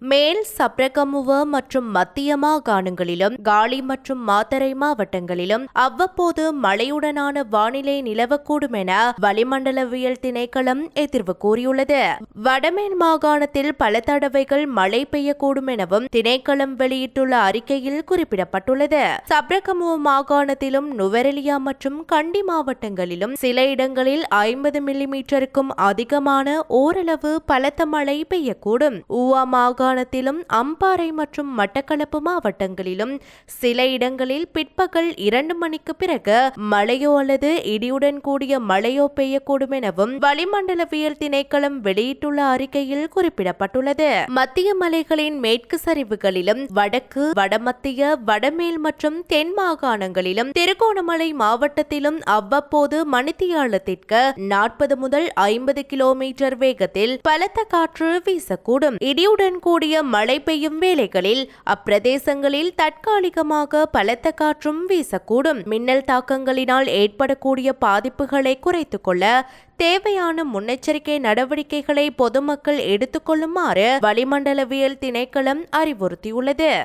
மேல் சப்ரகமுவ மற்றும் மத்திய மாகாணங்களிலும் காலி மற்றும் மாத்தரை மாவட்டங்களிலும் அவ்வப்போது மழையுடனான வானிலை நிலவக்கூடும் என வளிமண்டலவியல் திணைக்களம் எதிர்வு கூறியுள்ளது. வடமேன் மாகாணத்தில் பல தடவைகள் மழை பெய்யக்கூடும் எனவும் திணைக்களம் வெளியிட்டுள்ள அறிக்கையில் குறிப்பிடப்பட்டுள்ளது. சப்ரகமுவ மாகாணத்திலும் நுவரெலியா மற்றும் கண்டி மாவட்டங்களிலும் சில இடங்களில் ஐம்பது மில்லிமீட்டருக்கும் அதிகமான ஓரளவு பலத்த மழை பெய்யக்கூடும். ஊவா மாகாண மாகாணத்திலும் அம்பாறை மற்றும் மட்டக்களப்பு மாவட்டங்களிலும் சில இடங்களில் பிற்பகல் இரண்டு மணிக்கு பிறகு மழையோ அல்லது இடியுடன் கூடிய மழையோ பெய்யக்கூடும் எனவும் வளிமண்டலவியல் திணைக்களம் வெளியிட்டுள்ள அறிக்கையில் குறிப்பிடப்பட்டுள்ளது. மத்திய மலைகளின் மேற்கு சரிவுகளிலும் வடக்கு வடமத்திய வடமேல் மற்றும் தென் மாகாணங்களிலும் திருகோணமலை மாவட்டத்திலும் அவ்வப்போது மணித்தியாலத்திற்கு நாற்பது முதல் ஐம்பது கிலோமீட்டர் வேகத்தில் பலத்த காற்று வீசக்கூடும். இடியுடன் கூட கூடிய மழை பெய்யும் வேளைகளில் அப்பிரதேசங்களில் தற்காலிகமாக பலத்த காற்றும் வீசக்கூடும். மின்னல் தாக்கங்களினால் ஏற்படக்கூடிய பாதிப்புகளை குறைத்துக் கொள்ள தேவையான முன்னெச்சரிக்கை நடவடிக்கைகளை பொதுமக்கள் எடுத்துக்கொள்ளுமாறு வளிமண்டலவியல் திணைக்களம் அறிவுறுத்தியுள்ளது.